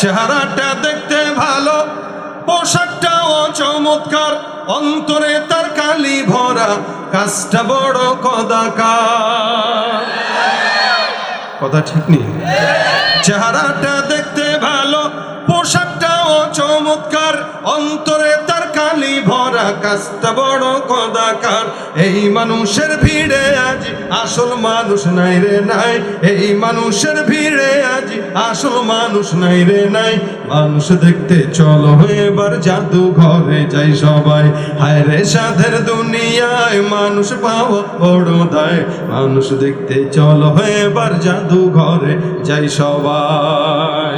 চেহারাটা দেখতে ভালো, পোশাকটাও চমৎকার, অন্তরে তার কালি ভরা, কাজটা বড় কদাকার। কথা ঠিক নেই? চেহারাটা দেখতে ভালো, পোশাকটাও চমৎকার, অন্তরে ভরা কাজটা বড় কদাকার। এই মানুষের ভিড়ে আজ আসল মানুষ নাই রে নাই। এই মানুষের ভিড়ে আজ আসল মানুষ নাই রে নাই। মানুষ দেখতে চলো, এবার জাদু ঘরে যাই সবাই। হায় রে সাধের দুনিয়ায় মানুষ পাওয়া বড় দায়। মানুষ দেখতে চলো, এবার জাদু ঘরে যাই সবাই।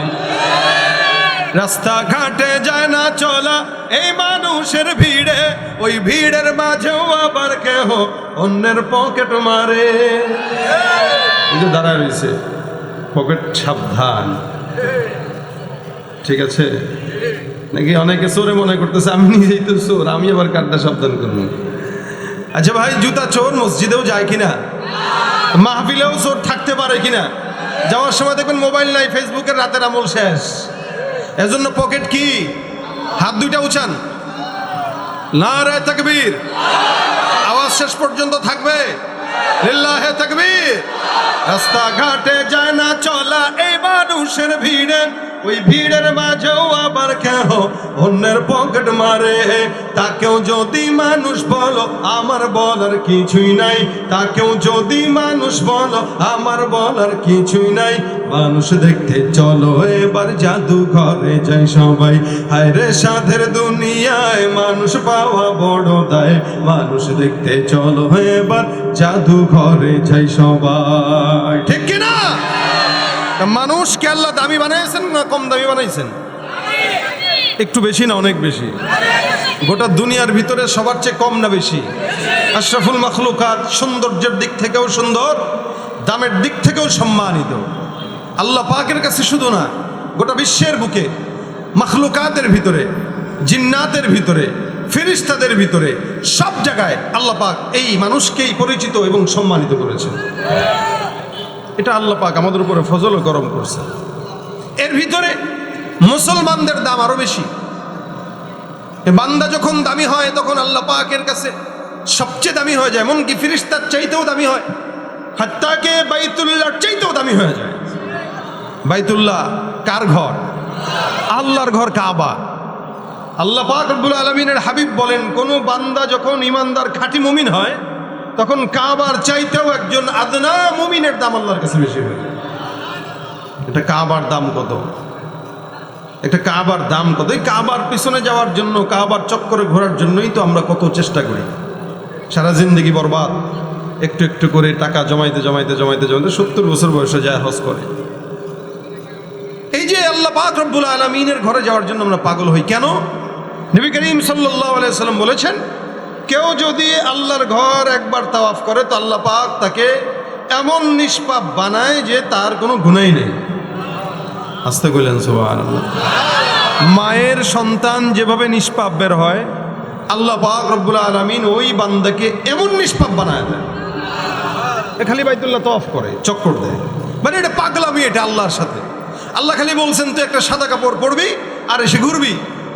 রাস্তাঘাটে যায় না চলা, এই মানুষের ভিড়ে, ওই ভিড়ের মাঝেও আবার কেহ অন্যের পকেট মারে। এই দাঁড়ায় রয়েছে, পকেট সাবধান। ঠিক আছে? নাকি অনেকে চোরে মনে করতেছে, আমি নিজেই তো চোর, আমি আবার কাঠটা সাবধান করব? আচ্ছা ভাই, জুতা চোর মসজিদেও যায় কিনা? মাহফিলেও চোর থাকতে পারে কিনা? যাওয়ার সময় দেখবেন মোবাইল নাই, ফেসবুকের রাতের আমল শেষ। এজন্য পকেট কি? হাত দুইটা উঠান না রে তাকবীর। আওয়াজ শেষ পর্যন্ত থাকবে? লিল্লাহে তাকবীর। রাস্তাঘাটে যায় না, চলা এই মানুষের ভিড়ে। ওই ভিড়ের মাঝেও আবার কেহ অন্যের পকেট মারে। তাকেও যদি মানুষ বলো, আমার বলার কিছুই নাই। তাকেও যদি মানুষ বলো, আমার বলার কিছুই নাই। মানুষ দেখতে, চলো এবার জাদু ঘরে যাই সবাই। হায় রে সাধের দুনিয়ায় মানুষ পাওয়া বড় দায়। মানুষ দেখতে, চলো এবার জাদু ঘরে যাই সবাই। ঠিক কিনা? মানুষকে আল্লাহ দামি বানাইছেন না কম দামি বানাইছেন? একটু বেশি না, অনেক বেশি। গোটা দুনিয়ার ভিতরে সবার চেয়ে কম না বেশি? আশরাফুল মখলুকাত সৌন্দর্যের দিক থেকেও সুন্দর, দামের দিক থেকেও সম্মানিত। আল্লাহ পাকের কাছে শুধু না, গোটা বিশ্বের বুকে, মখলুকাতের ভিতরে, জিন্নাতের ভিতরে, ফেরিস্তাদের ভিতরে, সব জায়গায় আল্লাহ পাক এই মানুষকেই পরিচিত এবং সম্মানিত করেছেন। এটা আল্লাহ পাক আমাদের উপরে ফজল ও গরম করছে। এর ভিতরে মুসলমানদের দাম আরও বেশি। বান্দা যখন দামি হয়, তখন আল্লাহ পাকের কাছে সবচেয়ে দামি হয়ে যায়। এমনকি ফিরিস্তার চাইতেও দামি হয়। হাত্তাকে বাইতুল্লাহর চাইতেও দামি হয়ে যায়। বাইতুল্লাহ কার ঘর? আল্লাহর ঘর কাবা। আল্লাহ পাক রব্বুল আলমিনের হাবিব বলেন, কোন বান্দা যখন ইমানদার খাঁটি মুমিন হয় তখন কাবার চাইতেও একজন আদনা মুমিনের দাম আল্লাহর কাছে বেশি হয় এটা কাবার দাম কত? একটা কাবার দাম কত? এই কাবার পিছনে যাওয়ার জন্য, কাবার চক্করে ঘোরার জন্যই তো আমরা কত চেষ্টা করি। সারা জিন্দগি বরবাদ। একটু একটু করে টাকা জমাইতে জমাইতে জমাইতে জমাইতে সত্তর বছর বয়সে যায় হজ করে। এই যে আল্লাহ পাক রব্বুল আলমিনের ঘরে যাওয়ার জন্য আমরা পাগল হই কেন? নবী করিম সাল্লাহ আলাইসাল্লাম বলেছেন কেউ যদি আল্লাহর ঘর একবার তাওয়াফ করে তো আল্লাহ পাক তাকে এমন নিষ্পাপ বানায় যে তার কোনো গুণাই নেই। আসতে কইলেন সোহান মায়ের সন্তান যেভাবে নিষ্পাপ বের হয় আল্লাহ পাক রব্বুল আলমিন ওই বান্দাকে এমন নিষ্পাপ বানায় দেয় এ খালি বাইতুল্লাহ তফ করে। চক্কর দেয়। মানে এটা পাগলামি এটা আল্লাহর সাথে। আল্লাহ খালি বলছেন তুই একটা সাদা কাপড় পরবি আর এসে ঘুরবি।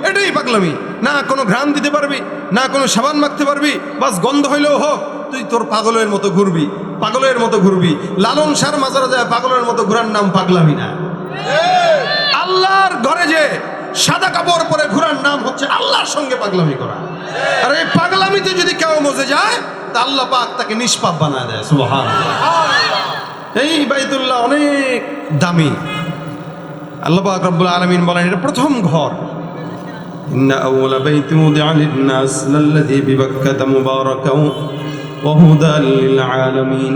এটাই পাগলামি। না কোনো ঘ্রাণ দিতে পারবি, না কোনো সাবান মাখতে পারবি, বাস গন্ধ হইলেও হোক, তুই তোর পাগলের মতো ঘুরবি, পাগলের মতো ঘুরবি। লালন সার মাজারা যায় পাগলের মতো ঘোরার নাম পাগলামি না। আল্লাহর ঘরে যে সাদা কাপড় পরে ঘোরার নাম হচ্ছে আল্লাহর সঙ্গে পাগলামি করা। আর এই পাগলামিতে যদি কেউ মজে যায়, তা আল্লাহ পাক তাকে নিষ্পাপ বানায় দেয় সুবহান এই বাইতুল্লাহ অনেক দামি। আল্লাহ পাক রব্বুল আলামিন বলেন, এটা প্রথম ঘর। إن أول بيت وضع للناس للذي ببكة مباركا وهدى للعالمين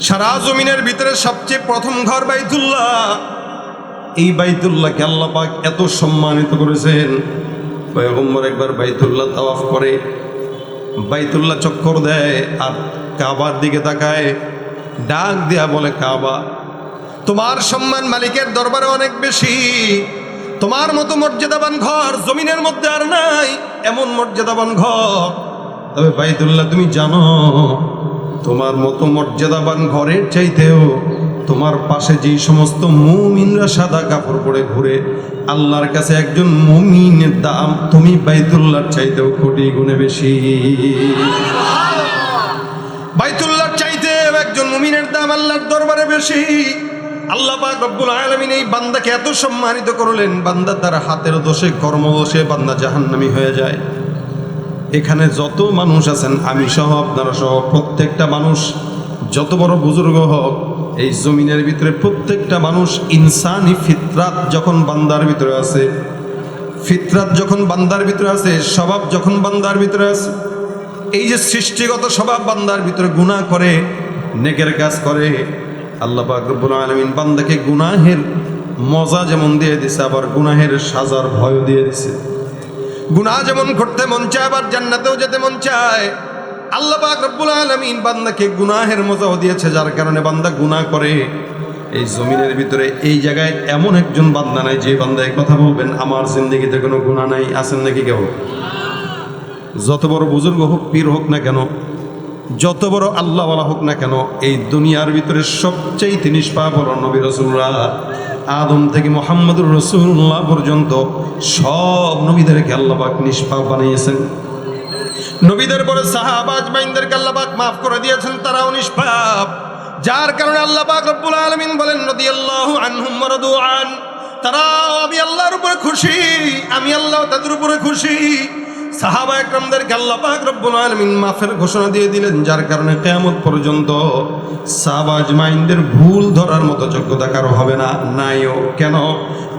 সারা জমিনের ভিতরে সবচেয়ে প্রথম ঘর বাইতুল্লাহ এই বাইতুল্লাহকে আল্লাহ পাক এত সম্মানিত করেছেন পয়গম্বর একবার বাইতুল্লাহ তাওয়াফ করে বাইতুল্লাহ চক্কর দেয় আর কাবার দিকে তাকায় ডাক দেয়া বলে কাবা তোমার সম্মান মালিকের দরবারে অনেক বেশি তোমার মতো মর্যাদাবান ঘর জমিনের মধ্যে আর নাই এমন মর্যাদাবান ঘর। তবে বাইতুল্লাহ তুমি জানো তোমার মতো মর্যাদাবান ঘরের চাইতেও তোমার পাশে যেই সমস্ত মুমিনরা সাদা কাপড় পরে ঘুরে আল্লাহর কাছে একজন মুমিনের দাম তুমি বাইতুল্লাহর চাইতেও কোটি গুণে বেশি। বাইতুল্লাহর চাইতে একজন মুমিনের দাম আল্লাহর দরবারে বেশি। আল্লাহ পাক রব্বুল আলামিন এই বান্দাকে এত সম্মানিত করলেন, বান্দা তার হাতের দোষে কর্মদোষে বান্দা জাহান্নামী হয়ে যায়। এখানে যত মানুষ আছেন, আমি সহ আপনারা সহ প্রত্যেকটা মানুষ, যত বড় বুজুর্গ হোক, এই জমিনের ভিতরে প্রত্যেকটা মানুষ ইনসানি ফিতরাত যখন বান্দার ভিতরে আছে, ফিতরাত যখন বান্দার ভিতরে আছে, স্বভাব যখন বান্দার ভিতরে আছে, এই যে সৃষ্টিগত স্বভাব বান্দার ভিতরে গুনাহ করে, নেকের কাজ করে আল্লাহ পাক রব্বুল আলামিন বান্দাকে গুনাহের মজা যেমন দিয়ে দিছে, আবার গুনাহের সাজার ভয়ও দিয়ে দিছে। গুনাহ যেমন করতে মন চায়, আবার জান্নাতেও যেতে মন চায়। আল্লাহ পাক রব্বুল আলামিন বান্দাকে গুনাহের মজাও দিয়েছে, যার কারণে বান্দা গুনাহ করে। এই জমিনের ভিতরে, এই জায়গায় এমন একজন বান্দা নাই, যে বান্দা এই কথা বলবেন, আমার জিন্দগিতে কোনো গুনাহ নাই, আছেন নাকি কেউ? যত বড় বুজুর্গ হোক, পীর হোক না কেন যত বড় আল্লাহওয়ালা হোক না কেন, এই দুনিয়ার ভিতরে সবচেয়ে বড় নবী রসুল্লাহ আদম থেকে মোহাম্মদুর রসুল্লাহ পর্যন্ত সব নবীদেরকে আল্লাহবাক নিষ্পাপ বানিয়েছেন। নবীদের পরে সাহাবাজ মাইনদেরকে আল্লাহবাক মাফ করে দিয়েছেন, তারাও নিষ্পাপ। যার কারণে আল্লাহবাক রব্বুল আলামিন বলেন, রাদিয়াল্লাহু আনহুম ওয়ারাদু আন। তারাও, আমি আল্লাহর উপরে খুশি, আমি আল্লাহ তাদের উপরে খুশি। সাহাবা একরামদেরকে আল্লাহ পাক রব্বুল আলামিন মাফের ঘোষণা দিয়ে দিলেন, যার কারণে কিয়ামত পর্যন্ত সাহাবাজ মাইন্ডের ভুল ধরার মতো যোগ্যতা কারও হবে না, নাইও। কেন?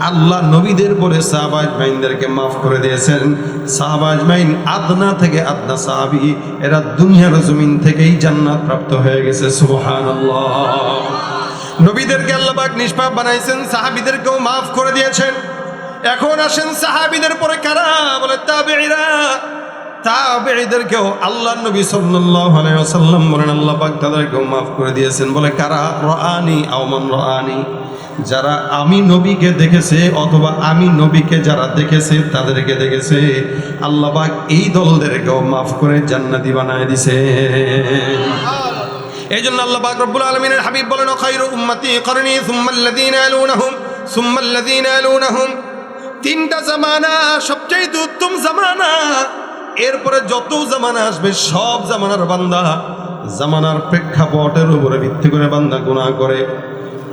আল্লাহ নবীদের পরে সাহাবাজ মাইনদেরকে মাফ করে দিয়েছেন। সাহাবাজ মাইন আদনা থেকে আদনা সাহাবি, এরা দুনিয়ার জমিন থেকেই জান্নাত প্রাপ্ত হয়ে গেছে, সুবহানাল্লাহ। নবীদেরকে আল্লাহ পাক নিষ্পাপ বানাইছেন, সাহাবিদেরকেও মাফ করে দিয়েছেন। এখন আসেন সাহাবিদের পরে কারা? বলে তাবেঈরা। তাবেঈদেরকেও আল্লাহ নবী সাল্লাল্লাহু আলাইহি বলেন, আল্লাহ পাক তাদেরকেও মাফ করে দিয়েছেন। বলে কারা? রাআনি আও মান যারা আমি নবীকে দেখেছে অথবা আমি নবীকে যারা দেখেছে, তাদেরকে দেখেছে। আল্লাহ পাক এই দলদেরকেও মাফ করে জান্নাতি বানায় দিছে। এই জন্য আল্লাহ পাক রব্বুল আলমিনের হাবিব বলেন খাইরু উম্মতি, করনি সুম্মাল্লাযীনা ইয়ালুনাহুম সুম্মাল্লাযীনা ইয়ালুনাহুম তিনটা জামানা, সবচেয়ে উত্তম জামানা। এরপরে যত জামানা আসবে, সব জামানার বান্দা জামানার প্রেক্ষাপটের উপরে ভিত্তি করে বান্দা গুনাহ করে।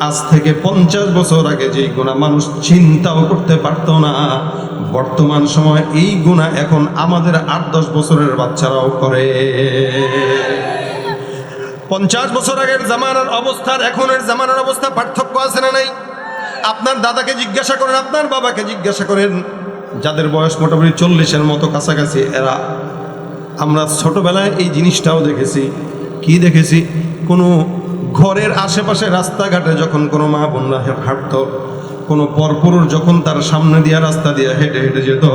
আজ থেকে পঞ্চাশ বছর আগে যে গুণা মানুষ চিন্তাও করতে পারতো না, বর্তমান সময় এই গুণা এখন আমাদের আট দশ বছরের বাচ্চারাও করে। পঞ্চাশ বছর আগের জামানার অবস্থার এখনের জামানার অবস্থা পার্থক্য আছে না নাই? আপনার দাদাকে জিজ্ঞাসা করেন, আপনার বাবাকে জিজ্ঞাসা করেন, যাদের বয়স মোটামুটি চল্লিশের মতো কাছাকাছি, এরা, আমরা ছোটবেলায় এই জিনিসটাও দেখেছি। কি দেখেছি? কোনো ঘরের আশেপাশে রাস্তাঘাটে যখন কোনো মা বোনরা হাঁটতো, কোনো পরপুরুষ যখন তার সামনে দিয়ে রাস্তা দিয়ে হেঁটে হেঁটে যেত,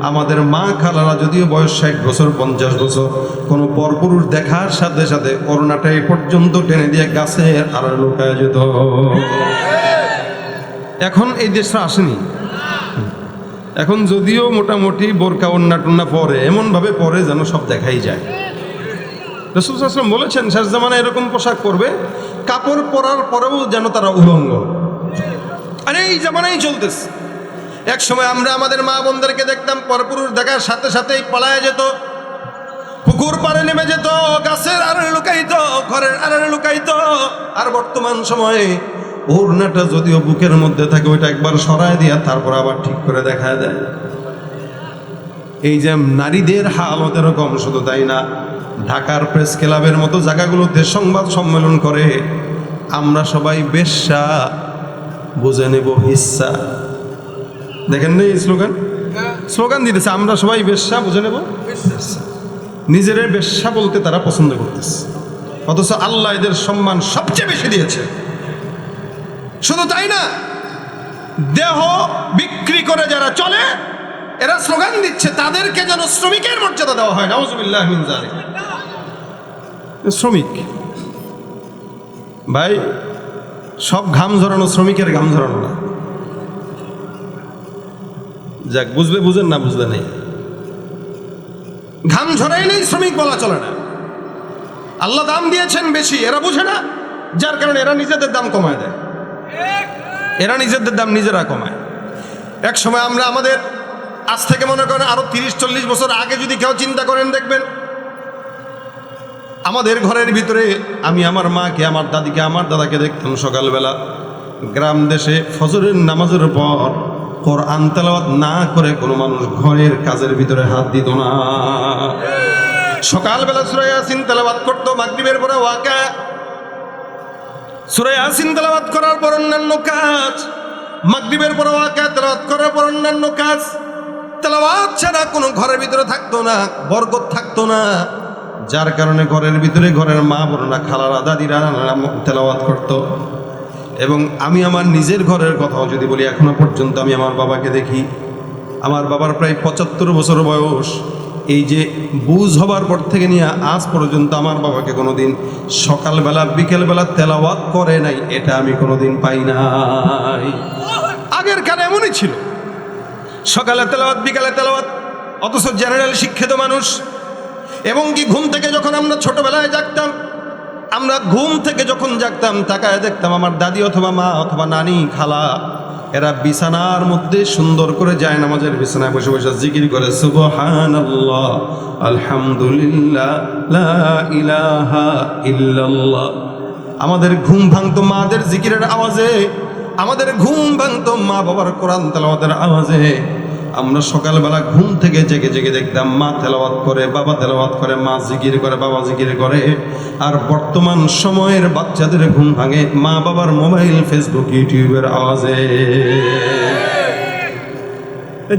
আমাদের মা খালারা যদিও বয়স ষাট বছর, পঞ্চাশ বছর, কোনো পরপুরুষ দেখার সাথে সাথে করোনাটা এ পর্যন্ত টেনে দিয়ে গাছের আড়াল লুকায় যেত। এখন এই দেশটা আসেনি। এখন যদিও মোটামুটি বোরকা অন্যা টন্যা পরে, এমনভাবে পরে যেন সব দেখাই যায়। রসুল আসলাম বলেছেন, শেষ জামানায় এরকম পোশাক পরবে, কাপড় পরার পরেও যেন তারা উলঙ্গ। আরে এই জামানাই চলতেছে। এক সময় আমরা আমাদের মা বোনদেরকে দেখতাম, পরপুরুষ দেখার সাথে সাথেই পালায় যেত। পুকুর পাড়ে নেমে যেত, গাছের আড়ালে লুকাইত, ঘরের আড়ালে লুকাইত। আর বর্তমান সময়ে ওড়নাটা যদিও বুকের মধ্যে থাকে, ওইটা একবার সরায় দিয়া তারপর আবার ঠিক করে দেখা যায়। এই যে নারীদের হালত এরকম, শুধু তাই না, ঢাকার প্রেস ক্লাবের মতো জায়গাগুলোতে সংবাদ সম্মেলন করে, আমরা সবাই বেশ্যা, বুঝে নেব হিসা। দেখেন না এই স্লোগান? স্লোগান দিতেছে, আমরা সবাই বেশ্যা, বুঝে নেব নিজের বেশ্যা বলতে তারা পছন্দ করতেছে। অথচ আল্লাহ এদের সম্মান সবচেয়ে বেশি দিয়েছে। শুধু তাই না? দেহ বিক্রি করে যারা চলে, এরা স্লোগান দিচ্ছে, তাদেরকে যেন শ্রমিকের মর্যাদা দেওয়া হয়, নাউজুবিল্লাহ শ্রমিক। ভাই, সব ঘাম ঝরানো শ্রমিকের ঘাম ঝরানো না। যাক বুঝলে বুঝেন না, বুঝলে নেই। ঘাম ঝরাইলেই শ্রমিক বলা চলে না। আল্লাহ দাম দিয়েছেন বেশি, এরা বুঝে না, যার কারণে এরা নিজেদের দাম কমায় দেয়। এরা নিজেদের দাম নিজেরা কমায়। এক সময় আমরা আমাদের আজ থেকে মনে করেন আরও তিরিশ, চল্লিশ বছর আগে যদি কেউ চিন্তা করেন, দেখবেন আমাদের ঘরের ভিতরে আমি আমার মাকে, আমার দাদিকে, আমার দাদাকে দেখতাম সকালবেলা। গ্রাম দেশে ফজরের নামাজের পর কোরআন তেলাওয়াত না করে কোনো মানুষ ঘরের কাজের ভিতরে হাত দিত না। সকালবেলা সুরাই আসিন তেলাওয়াত করতো, মাগরিবের পরে ওয়াকা সুরাই আসিন তেলাওয়াত করার পর অন্যান্য কাজ, মাগরিবের পরে ওয়াকা তেলাওয়াত করার পর অন্যান্য কাজ, তেলাওয়াত ছাড়া কোনো ঘরের ভিতরে থাকতো না, বরকত থাকতো না। যার কারণে ঘরের ভিতরে ঘরের মা বোনরা খালারা দাদিরা তেলাওয়াত করতো। এবং আমি আমার নিজের ঘরের কথাও যদি বলি, এখনও পর্যন্ত আমি আমার বাবাকে দেখি। আমার বাবার প্রায় পঁচাত্তর বছর বয়স। এই যে বুঝ হবার পর থেকে নিয়ে আজ পর্যন্ত আমার বাবাকে কোনোদিন সকালবেলা, বিকেলবেলা তেলাওয়াত করে নাই, এটা আমি কোনোদিন পাই নাই। আগের কালে এমনই ছিল। সকালে তেলাওয়াত, বিকালে তেলাওয়াত, অথচ জেনারেল শিক্ষিত মানুষ। এবং কি ঘুম থেকে যখন আমরা ছোটবেলায় জাগতাম, আমরা ঘুম থেকে যখন জাগতাম, তাকায় দেখতাম আমার দাদি অথবা মা অথবা নানি, খালা এরা বিছানার মধ্যে সুন্দর করে যায় নামাজের বিছানায় বসে বসে জিকির করে, সুবহানাল্লাহ, আলহামদুলিল্লাহ, লা ইলাহা ইল্লাল্লাহ। আমাদের ঘুম ভাঙতো মাদের জিকিরের আওয়াজে, আমাদের ঘুম ভাঙতো মা বাবার কোরআন তেলাওয়াতের আওয়াজে। আমরা সকালবেলা ঘুম থেকে জেগে জেগে দেখতাম, মা তেলাওয়াত করে, বাবা তেলাওয়াত করে, মা জিকির করে, বাবা জিকির করে। আর বর্তমান সময়ের বাচ্চাদের ঘুম ভাঙে মা বাবার মোবাইল, ফেসবুক, ইউটিউবের আওয়াজে।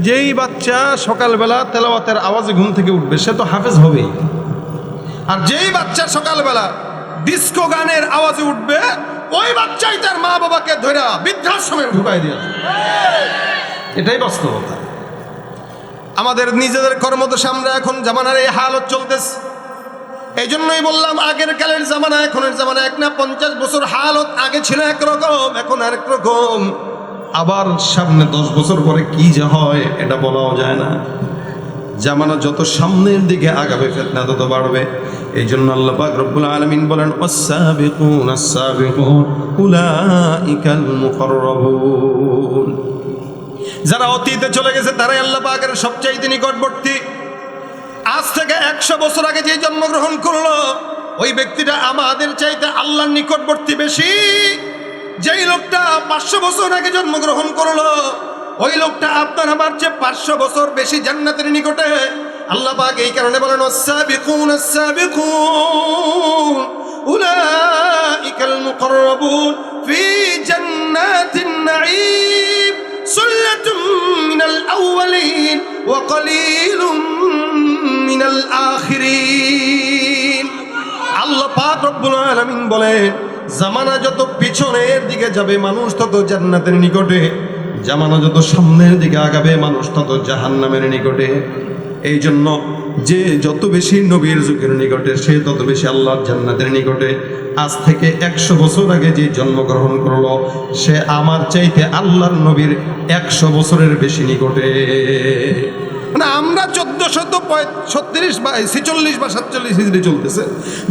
যেই বাচ্চা সকালবেলা তেলাওয়াতের আওয়াজে ঘুম থেকে উঠবে, সে তো হাফেজ হবেই। আর যেই বাচ্চা সকালবেলা ডিস্কো গানের আওয়াজে উঠবে, ওই বাচ্চাই তার মা বাবাকে ধরে বৃদ্ধাশ্রমে ঢুকাই দিয়ে এটাই বাস্তবতা। আমাদের নিজেদের কর্মদশা আমরা এখন জামানার এই হালত চলতেছে। এই জন্যই বললাম, আগের কালের জামানা, এখনের জামানা এক না, পঞ্চাশ বছর হালত আগে ছিল একরকম, এখন আরেক রকম আবার সামনে দশ বছর পরে কি যে হয়, এটা বলাও যায় না। জামানা যত সামনের দিকে আগাবে, ফেতনা তত বাড়বে। এই জন্য আল্লাহ রব্বুল আলামিন বলেন, ওয়াস-সাবিকুন, আস-সাবিকুন, উলাইকাল মুকাররাবুন। যারা অতীতে চলে গেছে, তারাই আল্লাহ পাকের সবচাইতে নিকটবর্তী। আজ থেকে একশো বছর আগে যে জন্মগ্রহণ করল, ওই ব্যক্তিটা আমাদের চাইতে আল্লাহর নিকটবর্তী বেশি। যেই লোকটা পাঁচশো বছর আগে জন্মগ্রহণ করল, ওই লোকটা আপনার আমার চেয়ে পাঁচশো বছর বেশি জান্নাতের নিকটে। আল্লাহ পাক এই কারণে বলেন ওয়াস-সাবিকুন আস-সাবিকুন উলাইকাল মুকাররাবুন ফি জান্নাতিন নাঈম। সুল্লাতুম মিনাল আউওয়ালিন ওয়া কলিলুম মিনাল আখিরিন। আল্লাহ পাক রব্বুল আলামিন বলেন, জামানা যত পিছনের দিকে যাবে, মানুষ তত জান্নাতের নিকটে। জামানা যত সামনের দিকে আগাবে, মানুষ তত জাহান্নামের নিকটে। এই জন্য যে যত বেশি নবীর যুগের নিকটে, সে তত বেশি আল্লাহর জান্নাতের নিকটে। আজ থেকে একশো বছর আগে যে জন্মগ্রহণ করল, সে আমার চাইতে আল্লাহর নবীর একশো বছরের বেশি নিকটে। মানে আমরা চোদ্দ শত ছত্রিশ বা ছেচল্লিশ বা সাতচল্লিশ হিজড়ি চলতেছে।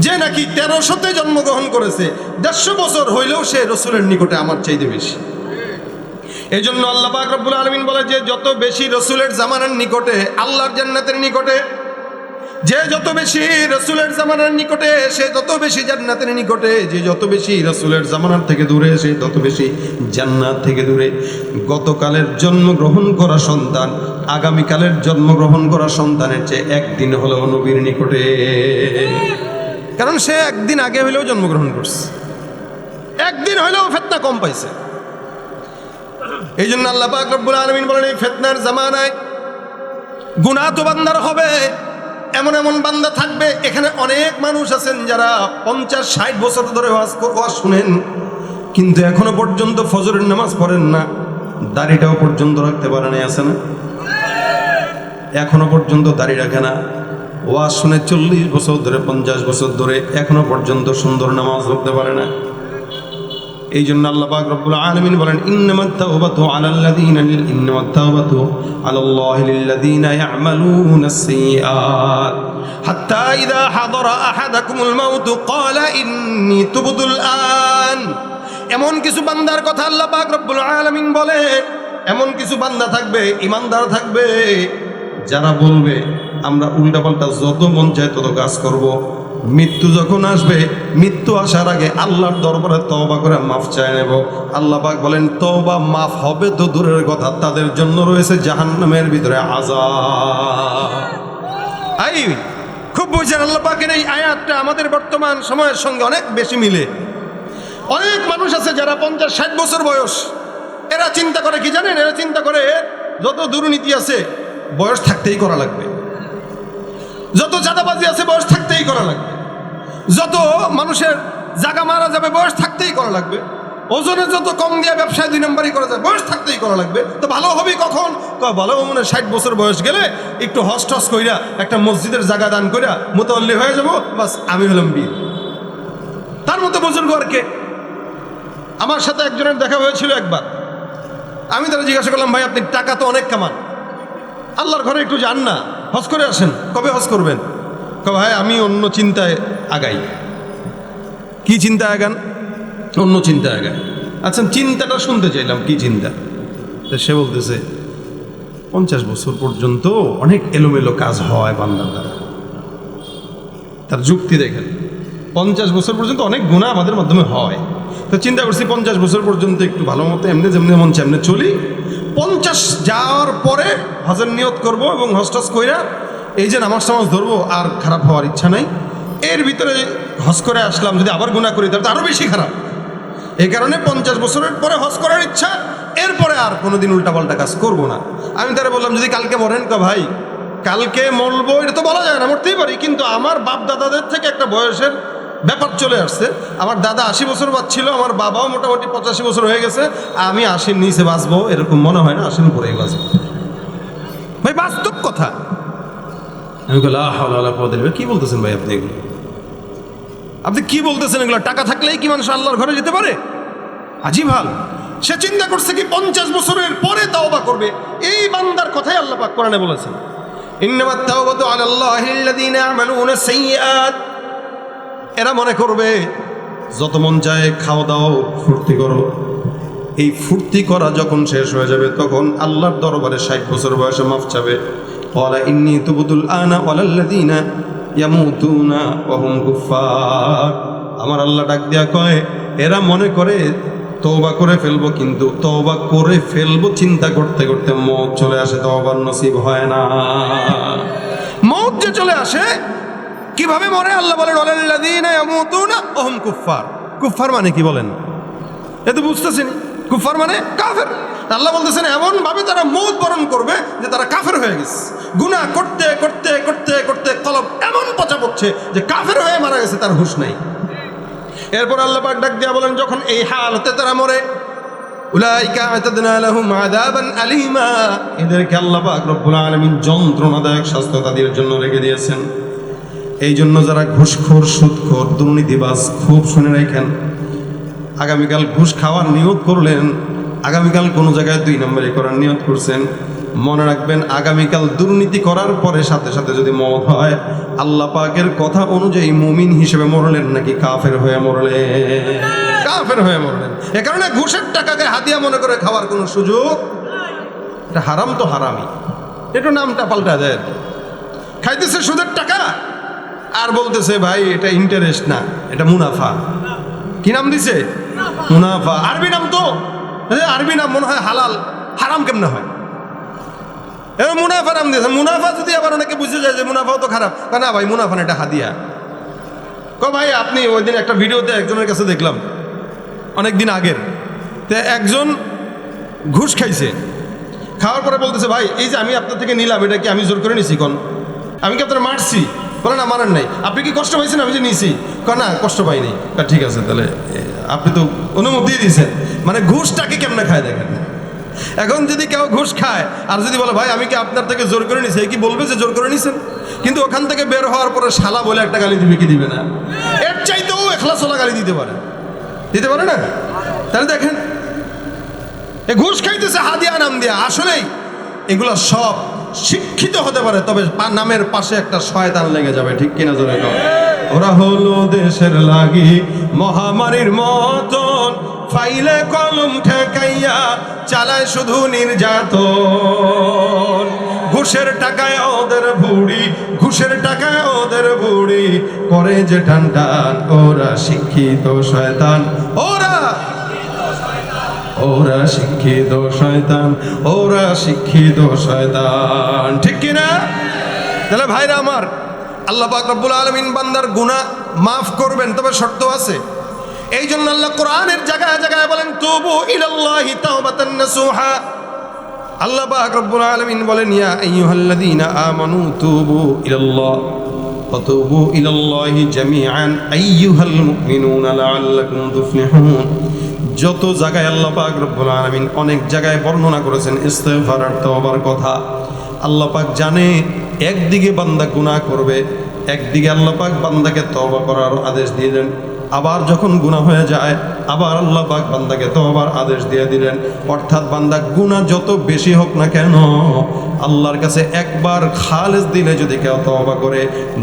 যে নাকি তেরোশোতে জন্মগ্রহণ করেছে, দেড়শো বছর হইলেও সে রসুলের নিকটে আমার চাইতে বেশি। এই জন্য আল্লাহ পাক রব্বুল আলমিন বলে যে, যত বেশি রসুলের জামানার নিকটে, আল্লাহর জান্নাতের নিকটে, যে যত বেশি রসুলের জামানার নিকটে, সে যত বেশি জান্নাতের নিকটে, যে যত বেশি রসুলের জামানার থেকে দূরে, সে তত বেশি জান্নাত থেকে দূরে। গতকালের জন্মগ্রহণ করা সন্তান, আগামীকালের জন্মগ্রহণ করা সন্তানের চেয়ে একদিন হলেও নবীর নিকটে। কারণ সে একদিন আগে হইলেও জন্মগ্রহণ করছে। একদিন হইলেও ফেতনা কম পাইছে। এই জন্য আল্লাহ পাক রব্বুল আলমিন বলেন, এই ফেতনার জামানায় গুণা তো বান্দার হবে। এমন এমন বান্দা থাকবে, এখানে অনেক মানুষ আছেন যারা পঞ্চাশ, ষাট বছর ধরে ওয়াজ ওয়াজ শুনেন, কিন্তু এখনও পর্যন্ত ফজরের নামাজ পড়েন না। দাড়িটাও পর্যন্ত রাখতে পারে না আছে না? এখনও পর্যন্ত দাড়ি রাখে না। ওয়াজ শুনে চল্লিশ বছর ধরে, পঞ্চাশ বছর ধরে এখনও পর্যন্ত সুন্দর নামাজ পড়তে পারে না। এই জন্য আল্লাহ পাক রব্বুল আলামিন বলেন, ইন্নামাত তাওবাতু আলাল্লাযীনা ইন্নামাত তাওবাতু আলাল্লাহি লিল্লাযীনা ইয়া'মালুনাস সাইয়্যাত হাত্তা ইযা হাদারা আহাদাকুমুল মাউতু ক্বালা ইন্নী তুবতুল আন। এমন কিছু বান্দার কথা আল্লাহ পাক রব্বুল আলামিন বলে, এমন কিছু বান্দা থাকবে, ইমানদার থাকবে, যারা বলবে, আমরা উল্টাপাল্টা যত মন চায় তত কাজ করব। মৃত্যু যখন আসবে, মৃত্যু আসার আগে আল্লাহর দরবারে তওবা করে মাফ চায় নেব। আল্লাহ পাক বলেন, তওবা মাফ হবে তো দূরের কথা, তাদের জন্য রয়েছে জাহান্নামের ভিতরে আই, খুব বুঝছেন, আল্লাহ পাকের এই আয়াতটা আমাদের বর্তমান সময়ের সঙ্গে অনেক বেশি মিলে। অনেক মানুষ আছে যারা পঞ্চাশ, ষাট বছর বয়স। এরা চিন্তা করে, কি জানেন? এরা চিন্তা করে, যত দুর্নীতি আছে, বয়স থাকতেই করা লাগবে। যত চাঁদাবাজি আছে, বয়স থাকতেই করা লাগবে। যত মানুষের জাগা মারা যাবে, বয়স থাকতেই করা লাগবে। ওজনে যত কম দিয়ে ব্যবসায় দুই নম্বরই করা যায়, বয়স থাকতেই করা লাগবে। তো ভালো হবে কখন? ভালো মানে ষাট বছর বয়স গেলে একটু হস টস কইরা, একটা মসজিদের জায়গা দান কইরা মোতাল্লি হয়ে যাব, বাস আমি হলাম বিয়ে তার মতো বুজুর্গ আর কে? আমার সাথে একজনের দেখা হয়েছিল একবার। আমি তারা জিজ্ঞাসা করলাম, ভাই, আপনি টাকা তো অনেক কামান। আল্লাহর ঘরে একটু যান না। হজ করে আসেন। কবে হজ করবেন? কবে? ভাই, আমি অন্য চিন্তায় আগাই। কি চিন্তা আগান? অন্য চিন্তা আগায় আচ্ছা চিন্তাটা শুনতে চাইলাম, কি চিন্তা? সে বলতেছে, পঞ্চাশ বছর পর্যন্ত অনেক এলোমেলো কাজ হয় বান্দার দ্বারা। তার যুক্তি দেখেন, পঞ্চাশ বছর পর্যন্ত অনেক গুণা আমাদের মাধ্যমে হয়। তো চিন্তা করছি, পঞ্চাশ বছর পর্যন্ত একটু ভালো মতো, এমনি যেমনি যেমন চেমনি চলি। পঞ্চাশ যাওয়ার পরে হজের নিয়ত করব এবং হজটস কইরা এই যে নামাজ টামাজ ধরবো আর খারাপ হওয়ার ইচ্ছা নাই। এর ভিতরে হজ করে আসলাম, যদি আবার গুণা করি তাহলে তো আরও বেশি খারাপ। এই কারণে পঞ্চাশ বছরের পরে হজ করার ইচ্ছা, এরপরে আর কোনোদিন উল্টাপাল্টা কাজ করব না। আমি তারা বললাম, যদি কালকে মরেন কা ভাই, কালকে মরবো, এটা তো বলা যায় না, মরতেই পারি, কিন্তু আমার বাপ দাদাদের থেকে একটা বয়সের ব্যাপার চলে আসছে। আমার দাদা আশি বছর বাঁচছিল আমার বাবাও মোটামুটি পঁচাশি বছর হয়ে গেছে। আমি আশির নিচে বাঁচবো, এরকম মনে হয় না, আশির উপরেই বাঁচবো। ভাই, বাস্তব কথা। আমি বললাম কি বলতেছেন ভাই আপনি এগুলো? আপনি কি বলতেছেন এগুলো? টাকা থাকলেই কি মানুষ আল্লাহর ঘরে যেতে পারে? আজি ভালো। সে চিন্তা করছে কি পঞ্চাশ বছরের পরে তাওবা করবে। এই বান্দার কথাই আল্লাহ পাক কোরআনে বলেছেন। ইন্নামাত তাওবাতু আলাল্লাহি ইয়ামালুনা সাইয়্যাত। এরা মনে করবে, যত মন চায় খাওয়া দাও, ফুর্তি করো। এই ফুর্তি করা যখন শেষ হয়ে যাবে, তখন আল্লাহর দরবারে ষাট বছর বয়সে মাফ চাবে। ওয়ালা ইন্নি তুবুতুল আনা ওয়ালাল্লাযীনা ইয়ামুতুনা ওয়া হুম কুফফার। আমার আল্লাহ ডাক দিয়া কয়, এরা মনে করে তওবা করে ফেলব, কিন্তু তওবা করে ফেলব চিন্তা করতে করতে মৌত চলে আসে, তওবার নসিব হয় না। মৌত যে চলে আসে কীভাবে মরে? আল্লাহ বলেন, ওয়ালাল্লাযীনা ইয়ামুতুনা ওয়া হুম কুফফার। কুফফার মানে কি বলেন? এ তো বুঝতেছেন কুফার মানে কাফের। আল্লাহ বলতেছেন এমন ভাবে তারা মৌত বরণ করবে যে তারা কাফের হয়ে গেছে। গুনাহ করতে করতে করতে করতে কলব এমন পচা পড়ছে যে কাফের হয়ে মারা গেছে, তার হুশ নাই। এরপর আল্লাহ পাক ডাক দিয়া বলেন, যখন এই হালতে তারা মরে এদেরকে আল্লাহ পাক রব্বুল আলামিন যন্ত্রণাদায়ক শাস্তি তাদের জন্য রেখে দিয়েছেন। এই জন্য যারা ঘুষখোর, সুদখোর, দুর্নীতিবাজ খুব শুনে রাখেন, আগামীকাল ঘুষ খাওয়ার নিয়ত করলেন, আগামীকাল কোনো জায়গায় দুই নম্বরে করার নিয়ত করছেন। মনে রাখবেন, আগামীকাল দুর্নীতি করার পরে সাথে সাথে যদি মত হয়, আল্লাহ পাকের কথা অনুযায়ী মুমিন হিসেবে মরলেন নাকি কাফের হয়ে মরলেন? কাফের হয়ে মরলেন। এ কারণে ঘুষের টাকাকে হাতিয়া মনে করে খাওয়ার কোনো সুযোগ এটা হারাম তো হারামই। একটু নামটা পাল্টা যায়। খাইতেছে সুদের টাকা। আর বলতেছে, ভাই, এটা ইন্টারেস্ট না, এটা মুনাফা। কি নাম দিছে? মুনাফা। আরবি নাম তো? আরে আরবি নাম মনে হয় হালাল, হারাম কেমনে হয়? এবার মুনাফা নাম দিয়েছে মুনাফা যদি আবার অনেকে বুঝে যায় যে মুনাফাও তো খারাপ না ভাই, মুনাফা না, এটা হাদিয়া। ক ভাই, আপনি ওই দিন একটা ভিডিওতে একজনের কাছে দেখলাম অনেক দিন আগের। তে একজন ঘুষ খাইছে। খাওয়ার পরে বলতেছে, ভাই, এই যে আমি আপনার থেকে নিলাম, এটা কি আমি জোর করে নিছি, কোন? আমি কি আপনার মারছি? বলে না মারার নাই। আপনি কি কষ্ট পাইছেন? আমি যে নিয়েছি না, কষ্ট পাইনি। ঠিক আছে, তাহলে আপনি তো অনুমতি দিয়েছেন। মানে ঘুষটাকে কেমনে খায় দেখেন? এখন যদি কেউ ঘুষ খায়, আর যদি বলে, ভাই, আমি কি আপনার থেকে জোর করে নিছি? কি বলবে যে, জোর করে নিছেন? কিন্তু ওখান থেকে বের হওয়ার পরে শালা বলে একটা গালি দিবে, কি দিবে না? এর চাইতেও এখলাসওয়ালা গালি দিতে পারে। দিতে পারে না? তাহলে দেখেন, এ ঘুষ খাইতেছে হাদিয়া নাম দিয়া, আসলেই এগুলো সব শিক্ষিত হতে পারে, তবে নামের পাশে একটা শয়তান লেগে যাবে, ঠিক কিনা জোরে ওরা হলো দেশের লাগি, মহামারীর মতন। ফাইলে কলম ঠেকাইয়া চালায় শুধু নির্যাতন। ঘুষের টাকায় ওদের বুড়ি ঘুষের টাকায় ওদের বুড়ি করে যে টান টান ওরা শিক্ষিত শয়তান। ওরা ওরা শিক্ষিত শয়তান ওরা শিক্ষিত শয়তান ঠিক কি না তাহলে ভাইরা আমার আল্লাহ পাক রব্বুল আলমিন বান্দার গুনাহ মাফ করবেন তবে শর্ত আছে এই জন্য আল্লাহ কোরআনের জায়গায় জায়গায় বলেন তবু ইলাল্লাহি তাওবাতান নাসুহা আল্লাহ পাক রব্বুল আলামিন বলেন ইয়া আইয়ুহাল্লাযীনা আমানু তুবু ইলাল্লাহ وتوبوا إلى الله جميعا أيها المؤمنون لعلكم تفلحون যত জায়গায় আল্লাহ পাক রব্বুল আলামিন অনেক জায়গায় বর্ণনা করেছেন, ইস্তেগফার আর তওবার কথা, আল্লাহ পাক জানে একদিকে বান্দা গুনাহ করবে, একদিকে আল্লাহ পাক বান্দাকে তওবা করার আদেশ দিলেন আবার যখন গুনাহ হয়ে যায় আবার আল্লাহ পাক বান্দাকে তো আবার আদেশ দিয়ে দিলেন। অর্থাৎ বান্দা গুনাহ যত বেশি হোক না কেন আল্লাহর কাছে একবার খালেজ দিলে যদি কেউ তওবা করে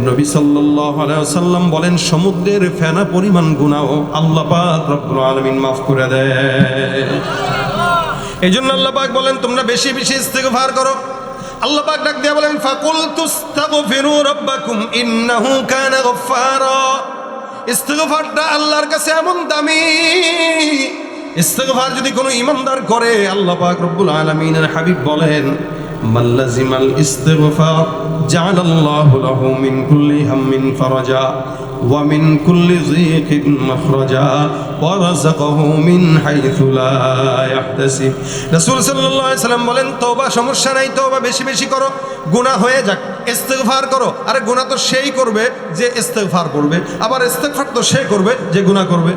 নবী সাল্লাল্লাহু আলাইহি ওয়াসাল্লাম বলেন সমুদ্রের ফেনা পরিমাণ গুনাহ আল্লাহ পাক রব্বুল আলামিন মাফ করে দেয় এই জন্য আল্লাহ পাক বলেন তোমরা বেশি বেশি ইস্তেগফার করো। আল্লাহ পাক ডাক দিয়ে বলেন ফাকুল তুস্তাগফিরু রাব্বাকুম ইন্নাহু কানা গফফারা। ইস্তেগফারটা আল্লাহর কাছে এমন দামি। ইস্তেগফার যদি কোনো ইমানদার করে, আল্লাহ পাক রব্বুল আলামিনের হাবিব বলেন মাল্লাজিমাল ইস্তেগফার জাআলাল্লাহু লাহু মিন কুল্লি হাম্মিন ফারাজা। মিন কুল্লি যিকিন মাখরাজা ওয়া রাযাকাহু মিন হাইথু লা ইয়াহতাসিব রাসূল সাল্লাল্লাহু আলাইহি সাল্লাম বলেন, তওবা সমস্যা নাই, তওবা বেশি বেশি করো, গুনাহ হয়ে যাক, ইস্তেগফার করো। আরে গুনাহ তো সেই করবে যে ইস্তেগফার করবে, আবার ইস্তেগফার তো সে করবে যে গুনাহ করবে।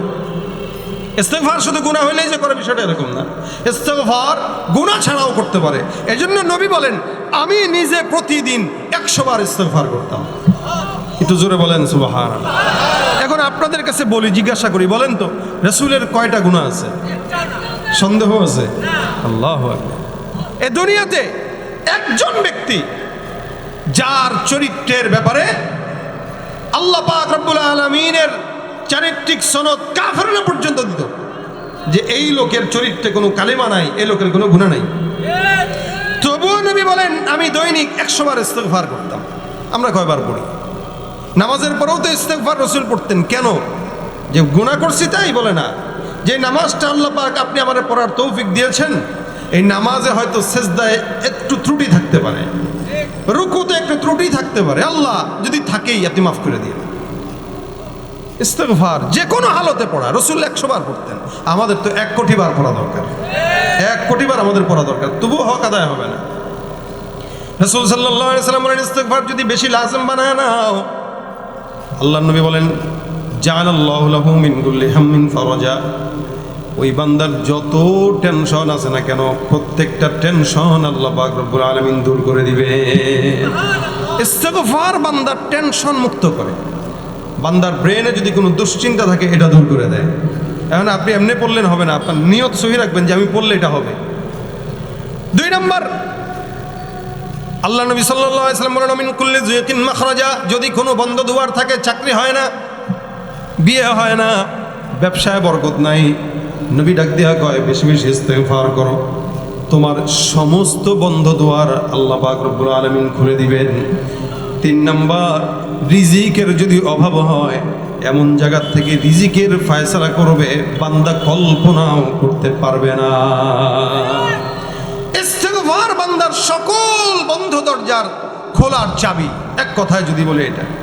ইস্তেগফার শুধু গুনাহ হইলেই যে করে বিষয়টা এরকম না। ইস্তেগফার গুনাহ ছাড়াও করতে পারে। এজন্য নবী বলেন, আমি নিজে প্রতিদিন একশো বার ইস্তেগফার করতাম। একটু জোরে বলেন সুবাহান এখন আপনাদের কাছে বলি, জিজ্ঞাসা করি, বলেন তো, রসুলের কয়টা গুণা আছে? সন্দেহ আছে? আল্লাহ এ দুনিয়াতে একজন ব্যক্তি যার চরিত্রের ব্যাপারে আল্লাহ পাক রব্বুল আলমিনের চারিত্রিক সনদ কাফেরনা পর্যন্ত দিত। যে এই লোকের চরিত্রে কোনো কালেমা নাই, এই লোকের কোনো গুণা নাই। তবুও নবী বলেন, আমি দৈনিক একশো বার ইস্তেগফার করতাম। আমরা কয়বার পড়ি? নামাজের পরেও তো ইস্তেগফার রসুল পড়তেন। কেন? যে গুণা করছি তাই বলে না। যে নামাজটা আল্লাহ পাক আপনি আমার পড়ার তৌফিক দিয়েছেন, এই নামাজে হয়তো সেজদায় একটু ত্রুটি থাকতে পারে। রুকুতে একটু ত্রুটি থাকতে পারে। আল্লাহ যদি থাকেই, আপনি মাফ করে দিয়ে ইস্তেগফার যে কোনো হালতে পড়া। রসুল একশো বার পড়তেন। আমাদের তো এক কোটি বার পড়া দরকার। এক কোটি বার আমাদের পড়া দরকার। তবুও হক আদায় হবে না। রসুল সাল্লাহ সাল্লাম ইস্তেগফার যদি বেশি লাজম বানায় নাও আল্লাহ নবী বলেন জান আল্লাহ লাহু মিন কুল্লি হাম্মিন ফরজা। ওই বান্দার যত টেনশন আছে না কেন, প্রত্যেকটা টেনশন আল্লাহ রব্বুল আলামিন দূর করে দিবে। বান্দার টেনশন মুক্ত করে। বান্দার ব্রেনে যদি কোনো দুশ্চিন্তা থাকে, এটা দূর করে দেয়। এখন আপনি এমনি পড়লেন হবে না, আপনার নিয়ত সহি রাখবেন যে আমি পড়লে এটা হবে। দুই নম্বর আল্লাহ নবী সাল্লাম বলেন, অমিন কুল্লি জুয়কিন মাখরাজা। যদি কোনো বন্ধ দুয়ার থাকে, চাকরি হয় না, বিয়ে হয় না, ব্যবসায় বরকত নাই। নবী ডাক দেওয়া কয়, বেশি বেশি ইস্তেগফার করো। তোমার সমস্ত বন্ধ দুয়ার আল্লাহ পাক রব্বুল আলামিন খুলে দিবেন। তিন নাম্বার, রিজিকের যদি অভাব হয়, এমন জায়গার থেকে রিজিকের ফায়সালা করবে, বান্দা কল্পনাও করতে পারবে না। ইস্তেগফার বান্দার সকল বন্ধ দরজার খোলার চাবি। এক কথায় যদি বলে এটা।